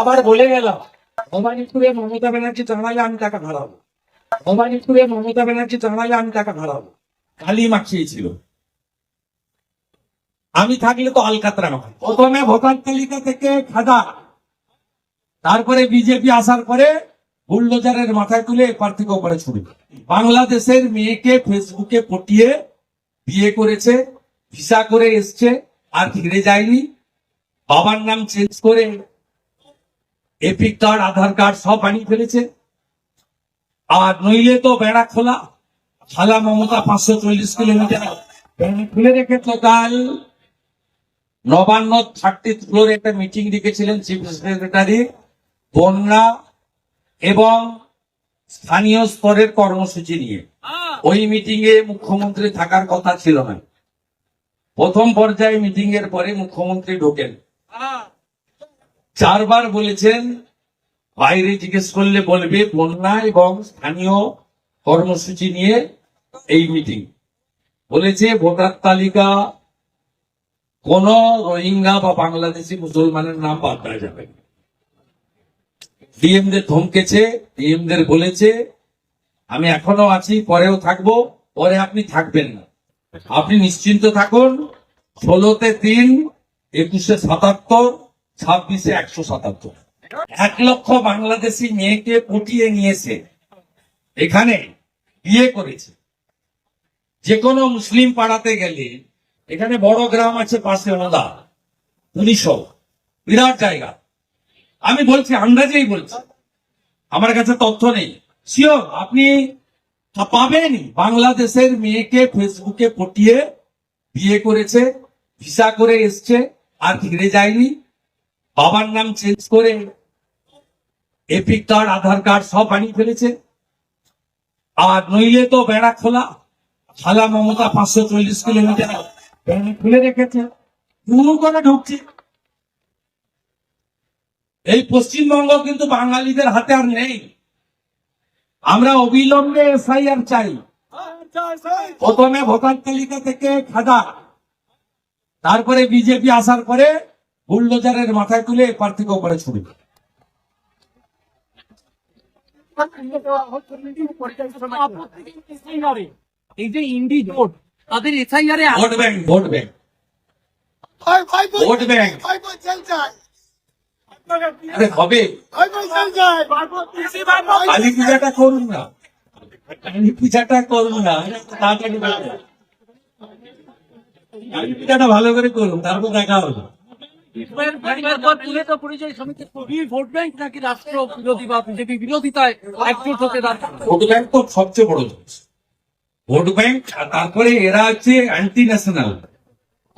আবার বলে গেলাম ভবানীপুরে মমতা ব্যানার্জি জানালে আমি টাকা ভাড়াবো ভবানীপুরে মমতা ব্যানার্জি জানালে আমি টাকা ভাড়াবো কালি মাখিয়েছিল আমি থাকলে তো আলকাতরা মাখাই প্রথমে ভোটার তালিকা থেকে খাদা তারপরে বিজেপি আসার পরে বুলডোজারের মাথায় তুলে এপার থেকে ওপারে ছুড়ে। বাংলাদেশের মেয়েকে ফেসবুকে পটিয়ে বিয়ে করেছে ভিসা করে এসছে আর ফিরে যায়নি। বাবার নাম চেঞ্জ করে এপিক কার্ড আধার কার্ড সব বানিয়ে ফেলেছে। আর নইলে তো বেড়া খোলা। খালা মমতা পাঁচশো চল্লিশ কিলোমিটার। খুলে রেখেছে কাল। নবান্ন থার্টি ফ্লোরে একটা মিটিং ডেকেছিলেন চিফ সেক্রেটারি বন্যা এবং স্থানীয় স্তরের কর্মসূচি নিয়ে। ওই মিটিং এ মুখ্যমন্ত্রী থাকার কথা ছিল না। প্রথম পর্যায়ে মিটিং এর পরে মুখ্যমন্ত্রী ঢোকেন। চারবার বলেছেন, বাইরে জিজ্ঞেস করলে বলবে বন্যা এবং স্থানীয় কর্মসূচি নিয়ে এই মিটিং। বলেছে, ভোটার তালিকা কোন রোহিঙ্গা বা বাংলাদেশি মুসলমানের নাম বাদ দেওয়া যাবে ডিএম দের ধমকেছে ডিএম দের বলেছে, আমি এখনও আছি, পরেও থাকব, পরে আপনি থাকবেন না। আপনি নিশ্চিন্ত থাকুন, ষোলোতে তিন, একুশে সাতাত্তর ছাব্বিশে একশো সাতাত্তর। এক লক্ষ বাংলাদেশি মেয়েকে পটিয়ে নিয়েছে। এখানে বিয়ে করেছে। যে কোনো মুসলিম পাড়াতে গেলে এখানে বড় গ্রাম আছে পাশে ওদা, উনিশশো। বিরাট জায়গা। আমি বলছি, আন্দাজেই বলছি। আমার কাছে তথ্য নেই। শিওর আপনি পাবেন বাংলাদেশের মেয়েকে ফেসবুকে পটিয়ে বিয়ে করেছে, ভিসা করে এসছে, আর ফিরে যায়নি। বাবার নাম চেঞ্জ করে এপিক কার্ড আধার কার্ড সব বানিয়ে ফেলেছে। আর নইলে তো বেড়া খোলা। খালা মমতা পাঁচশো চল্লিশ কিলোমিটার খুলে রেখেছে। দুমু করে ঢুকছে। এই পশ্চিমবঙ্গ কিন্তু বাঙালিদের হাতে আর নেই। আমরা অবিলম্বে এসআইআর চাই। প্রথমে ভোটার তালিকা থেকে খাদা। তারপরে বিজেপি আসার পরে বুলডোজারের মাথায় তুলে এপার থেকে ওপারে ছুড়ে এই যে ইন্ডি জোট তাদের এসআইআর এ ভোট ব্যাংক ভোট ব্যাংক। ভোট আরে হবে। কালী পূজাটা করুন না। কালী পূজাটা করুন না। তাড়াতাড়ি করুন। কালী পূজাটা ভালো করে করুন তারপর দেখা হবে। তুলে তো পরিচয় সমিতি ভোট ব্যাংক নাকি রাষ্ট্র বিরোধী বা বিজেপি বিরোধিতায় একজোট হতে ভোট ব্যাংক তো সবচেয়ে বড় জিনিস ভোট ব্যাংক তারপরে এরা হচ্ছে অ্যান্টি ন্যাশনাল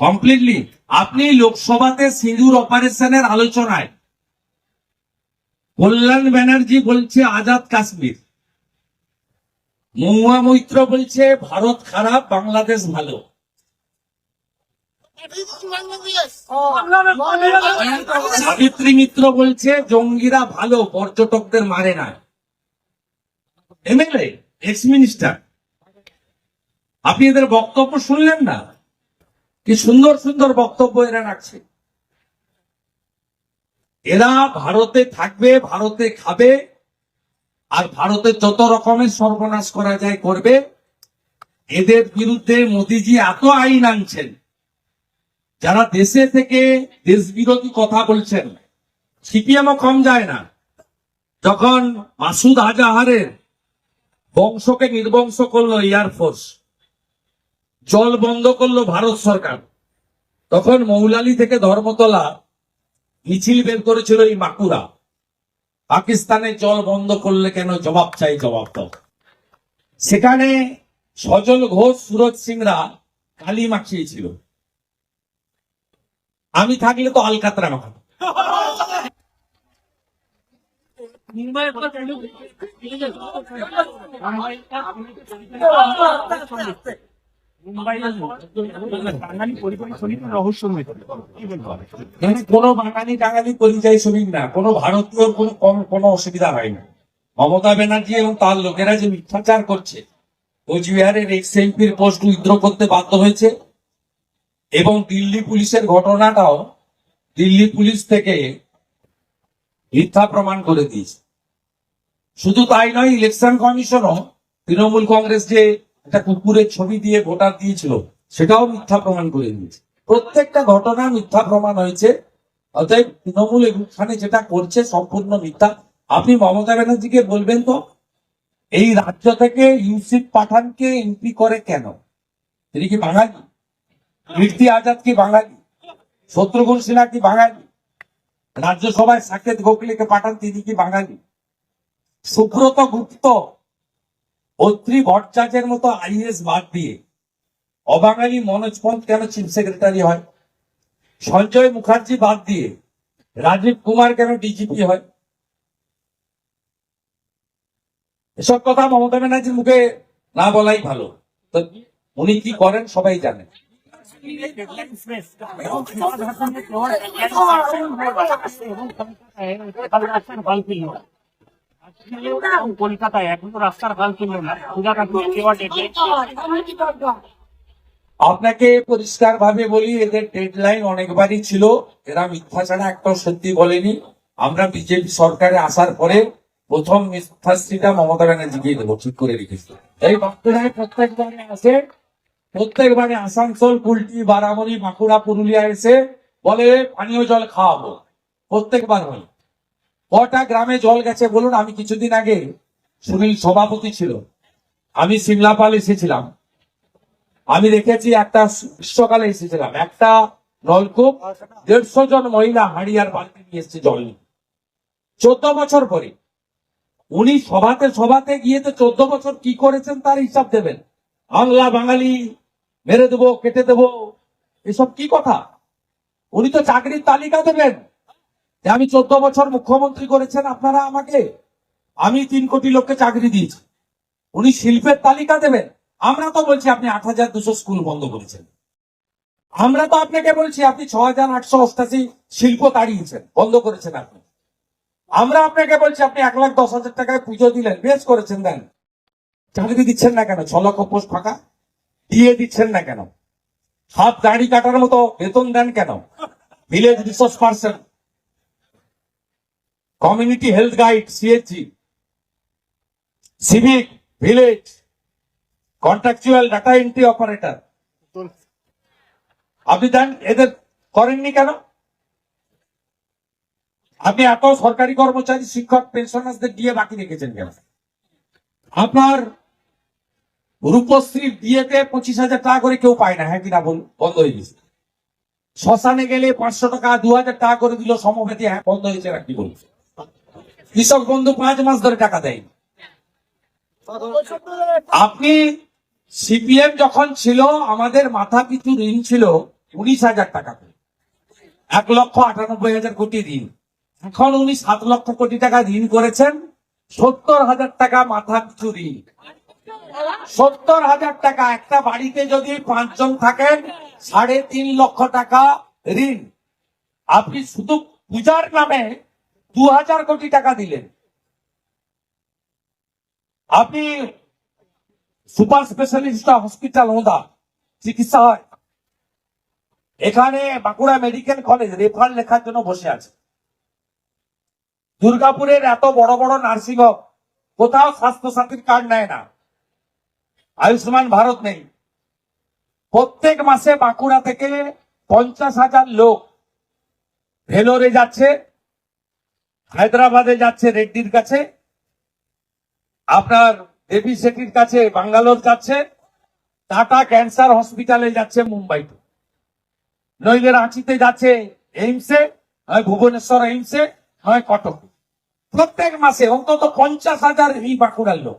কমপ্লিটলি আপনি লোকসভাতে সিঁদুর অপারেশনের আলোচনায়। কল্যাণ ব্যানার্জি বলছে আজাদ কাশ্মীর। মহুয়া মৈত্র বলছে ভারত খারাপ বাংলাদেশ ভালো। সাবিত্রী মিত্র বলছে, জঙ্গিরা ভালো, পর্যটকদের মারে না। এমএলএ এক্স মিনিস্টার আপনি এদের বক্তব্য শুনলেন না? কি সুন্দর সুন্দর বক্তব্য এরা রাখছে। এরা ভারতে থাকবে, ভারতে খাবে, আর ভারতে যত রকমের সর্বনাশ করা যায় করবে, এদের বিরুদ্ধে মোদিজি এত আইন আনছেন। যারা দেশে থেকে দেশ বিরোধী কথা বলছেন সিপিএমও কম যায় না। যখন মাসুদ আজাহারের বংশকে নির্বংশ করল এয়ারফোর্স জল বন্ধ করল ভারত সরকার, তখন মৌলালি থেকে ধর্মতলা মিছিল বের করেছিল এই মাকুরা পাকিস্তানে জল বন্ধ করলে কেন জবাব চাই জবাব দাও। সেখানে সজল ঘোষ, সুরজ সিংরা কালি মাখিয়েছিল। আমি থাকলে তো আলকাতরা এখানে কোনো বাঙালি টাঙালি না, কোনো ভারতীয় অসুবিধা হয় না। মমতা ব্যানার্জি এবং তার লোকেরা যে মিথ্যাচার করছে, কোচবিহারের এক্স এমপির পোস্ট উইথড্র করতে বাধ্য হয়েছে এবং দিল্লি পুলিশের ঘটনাটাও দিল্লি পুলিশ থেকে মিথ্যা প্রমাণ করে দিয়েছে। শুধু তাই নয়, ইলেকশন কমিশনও তৃণমূল কংগ্রেস যে একটা কুকুরের ছবি দিয়ে ভোটার দিয়েছিল, সেটাও মিথ্যা প্রমাণ করে দিয়েছে। প্রত্যেকটা ঘটনা মিথ্যা প্রমাণ হয়েছে। অতএব তৃণমূল এখানে যেটা করছে সম্পূর্ণ মিথ্যা। আপনি মমতা ব্যানার্জিকে বলবেন তো, এই রাজ্য থেকে ইউসিফ পাঠানকে এমপি করে কেন? তিনি কি বাঙালি? কীর্তি আজাদ কি বাঙালি? শত্রুঘ্ন সিনহা কি বাঙালি? রাজ্যসভায় সাকেত গোখলেকে পাঠান তিনি কি বাঙালি? সুব্রত গুপ্ত অত্রি ভট্টাচার্যের মতো আইএস বাদ দিয়ে অবাঙালি মনোজ পন্থ কেন চিফ সেক্রেটারি হয়? সঞ্জয় মুখার্জি বাদ দিয়ে রাজীব কুমার কেন ডিজিপি হয়? এসব কথা মমতা ব্যানার্জির মুখে না বলাই ভালো। তো উনি কি করেন সবাই জানেন আপনাকে পরিষ্কার ভাবে বলি, এদের ডেডলাইন অনেকবারই ছিল। এরা মিথ্যা ছাড়া একটাও সত্যি বলেনি। আমরা বিজেপি সরকারে আসার পরে প্রথম মিথ্যাশ্রীটা মমতা ব্যানার্জিকে দেবো। ঠিক করে রেখেছি। এই বক্তব্যে প্রত্যেকবারে আসে প্রত্যেকবারে আসানসোল, কুলটি বারামণি বাঁকুড়া, পুরুলিয়া এসে বলে, পানীয় জল খাওয়াবো। প্রত্যেকবার হয় কটা গ্রামে জল গেছে বলুন, আমি কিছুদিন আগে সুনীল সভাপতি ছিল। আমি সিমলাপাল এসেছিলাম। আমি দেখেছি একটা গ্রীষ্মকালে এসেছিলাম। একটা নলকূপ, দেড়শো জন মহিলা হাড়িয়ার বালতি নিয়ে এসছে জল নিয়ে। চোদ্দ বছর পরে। উনি সভাতে সভাতে গিয়ে তো চোদ্দ বছর কি করেছেন তার হিসাব দেবেন। বাংলা, বাঙালি মেরে দেবো, কেটে দেবো। এসব কি কথা? উনি তো চাকরির তালিকা দেবেন। আমি চোদ্দ বছর মুখ্যমন্ত্রী করেছেন, আপনারা আমাকে, আমি তিন কোটি লোককে চাকরি দিয়েছি। উনি শিল্পের তালিকা দেবেন। আমরা তো বলছি আপনি আট হাজার দুশো স্কুল বন্ধ করেছেন। আমরা তো আপনাকে বলছি আপনি ছ হাজার আটশো অষ্টাশি শিল্প তাড়িয়েছেন, বন্ধ করেছেন আপনি। আমরা আপনাকে বলছি আপনি এক লাখ দশ হাজার টাকায় পুজো দিলেন, বেশ করেছেন দেন। চাকরি দিচ্ছেন না কেন? ছ লক্ষ পোস্ট ফাঁকা। দিয়ে দিচ্ছেন না কেন? হাত দাড়ি কাটার মতো বেতন দেন কেন? Village resource person community health guide CHG civic village contractual data entry operator আপনি দেন, এদের করেননি কেন? আপনি এত সরকারি কর্মচারী, শিক্ষক পেনশনার্সদের দিয়ে বাকি রেখেছেন কেন? আপনার রূপশ্রীর বিয়েতে পঁচিশ হাজার টাকা করে কেউ পায় না হ্যাঁ কিনা বন্ধ হয়ে গেছে। শ্মশানে গেলে পাঁচশো টাকা, দু হাজার টাকা করে দিল সমবেতি হ্যাঁ বন্ধ হয়েছে নাকি বলুন কৃষক বন্ধু পাঁচ মাস ধরে টাকা দেয়। আপনি সিপিএম যখন ছিল, আমাদের মাথা পিছু ঋণ ছিল উনিশ হাজার টাকা এক লক্ষ আটানব্বই হাজার কোটি ঋণ। এখন উনি সাত লক্ষ কোটি টাকা ঋণ করেছেন, সত্তর হাজার টাকা মাথা পিছু ঋণ। সত্তর হাজার টাকা। একটা বাড়িতে যদি পাঁচজন থাকেন, সাড়ে তিন লক্ষ টাকা ঋণ। আপনি শুধু পূজার নামে দু হাজার কোটি টাকা দিলেন। আপনি সুপার স্পেশালিস্ট হসপিটাল ওদা চিকিৎসা হয় এখানে বাঁকুড়া মেডিকেল কলেজ রেফার লেখার জন্য বসে আছে। দুর্গাপুরের এত বড় বড় নার্সিং হোম কোথাও স্বাস্থ্য সাথীর কার্ড নেয় না। আয়ুষ্মান ভারত নেই। প্রত্যেক মাসে বাঁকুড়া থেকে পঞ্চাশ হাজার লোক ভেলোরে যাচ্ছে, হায়দ্রাবাদে যাচ্ছে রেড্ডির কাছে, আপনার দেবী শেঠির কাছে বাঙ্গালোর যাচ্ছে, টাটা ক্যান্সার হসপিটালে যাচ্ছে মুম্বাইতে। নইলে রাঁচিতে যাচ্ছে এইমসে, নয় ভুবনেশ্বর এইমসে, নয় কটক। প্রত্যেক মাসে অন্তত পঞ্চাশ হাজার এই বাঁকুড়ার লোক।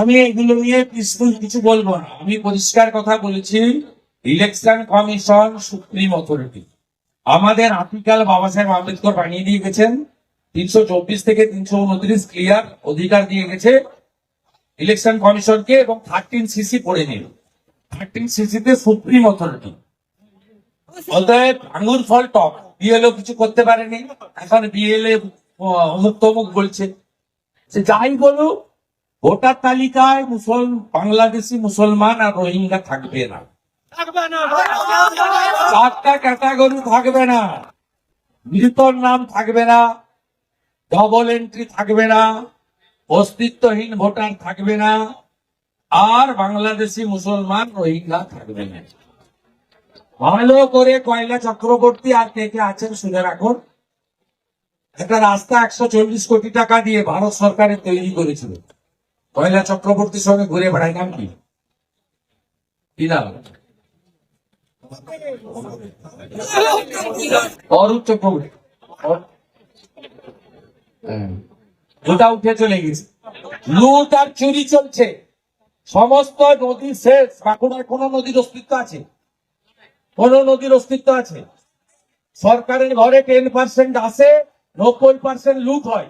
আমি এগুলো নিয়ে পিসফুল কিছু বলব না। আমি পরিষ্কার কথা বলেছি ইলেকশন কমিশন সুপ্রিম অথরিটি আমাদের আর্টিকেল বাবা সাহেব আম্বেদকর বানিয়ে দিয়ে গেছেন, তিনশো চব্বিশ থেকে তিনশো উনত্রিশ ক্লিয়ার অধিকার দিয়ে গেছে ইলেকশন কমিশনকে এবং থার্টিন সিসি পড়ে নিল। থার্টিন সিসিতে সুপ্রিম অথরিটি অতএব আঙুর ফল টক। বিএলও কিছু করতে পারেনি। এখন বিএলএ অমুক তমুক বলছে। সে যাই বলুক ভোটার তালিকায় মুসল বাংলাদেশি মুসলমান আর রোহিঙ্গা থাকবে না। চারটা ক্যাটাগরি থাকবে না। মৃতর নাম থাকবে না। ডবল এন্ট্রি থাকবে না। অস্তিত্বহীন ভোটার থাকবে না। আর বাংলাদেশি মুসলমান রোহিঙ্গা থাকবে না। ভালো করে কয়লা চক্রবর্তী আর কে কে আছেন শুনে রাখুন। একটা রাস্তা একশো চল্লিশ কোটি টাকা দিয়ে ভারত সরকারের তৈরি করেছিল। কয়লা চক্রবর্তীর সঙ্গে ঘুরে বেড়ায় নাম কি? অরূপ চক্রবর্তী। হ্যাঁ। উঠে চলে গেছে। লুট আর চুরি চলছে। সমস্ত নদী শেষ। বাঁকুড়ায় কোন নদীর অস্তিত্ব আছে? কোন নদীর অস্তিত্ব আছে? সরকারের ঘরে টেন পার্সেন্ট আসে। নব্বই পার্সেন্ট লুট হয়।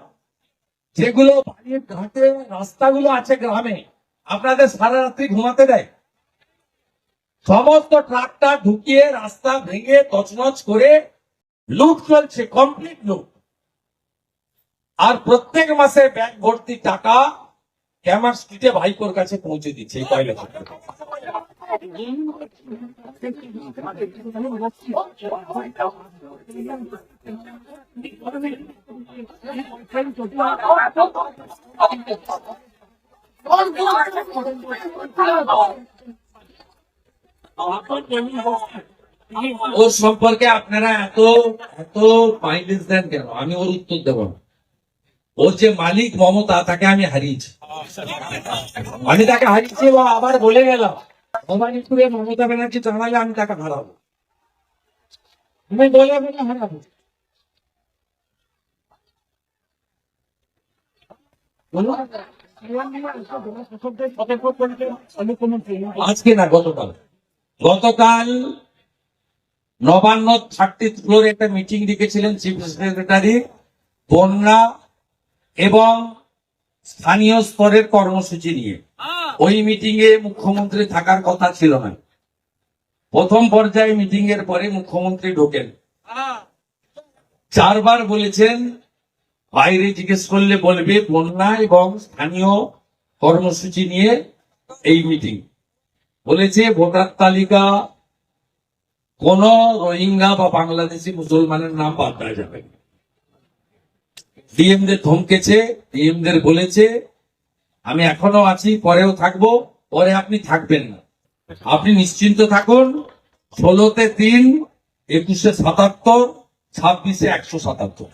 যেগুলো বাড়ির ঘাটে, রাস্তাগুলো আছে গ্রামে, আপনাদের সারা রাত্রি ঘুমাতে দেয়। সমস্ত ট্রাক্টর ঢুকিয়ে, রাস্তা ভেঙে, তছনছ করে লুট চলছে কমপ্লিট লুট। আর প্রত্যেক মাসে ব্যাংক ভর্তি টাকা ক্যামার স্ট্রিটে ভাইপোর কাছে পৌঁছে দিচ্ছে, এই কয়লা। ওর সম্পর্কে আপনারা এত এত মাইলেজ দেন কেন আমি ওর উত্তর দেব না। ওর যে মালিক মমতা তাকে আমি হারিয়েছি আমি তাকে হারিয়েছি ও আবার বলে গেলাম ভবানীপুরে মমতা ব্যানার্জি জানালে আমি তাকে হারাবো। আমি হারাবো। আজকে না গতকাল? গতকাল নবান্ন থার্টি ফ্লোরে একটা মিটিং ডেকেছিলেন চিফ সেক্রেটারি, বন্যা এবং স্থানীয় স্তরের কর্মসূচি নিয়ে। ওই মিটিং এ মুখ্যমন্ত্রী থাকার কথা ছিল না। প্রথম পর্যায়ে মিটিং এর পরে মুখ্যমন্ত্রী ঢোকেন। চারবার বলেছেন, বাইরে জিজ্ঞেস করলে বলবে বন্যা এবং স্থানীয় কর্মসূচি নিয়ে এই মিটিং। বলেছে, ভোটার তালিকা কোন রোহিঙ্গা বা বাংলাদেশি মুসলমানের নাম বাদ দেওয়া যাবে ডিএমদের ধমকেছে, ডিএমদের বলেছে আমি এখনও আছি, পরেও থাকব, পরে আপনি থাকবেন না। আপনি নিশ্চিন্ত থাকুন, ষোলোতে তিন, একুশে সাতাত্তর, ছাব্বিশে একশো সাতাত্তর।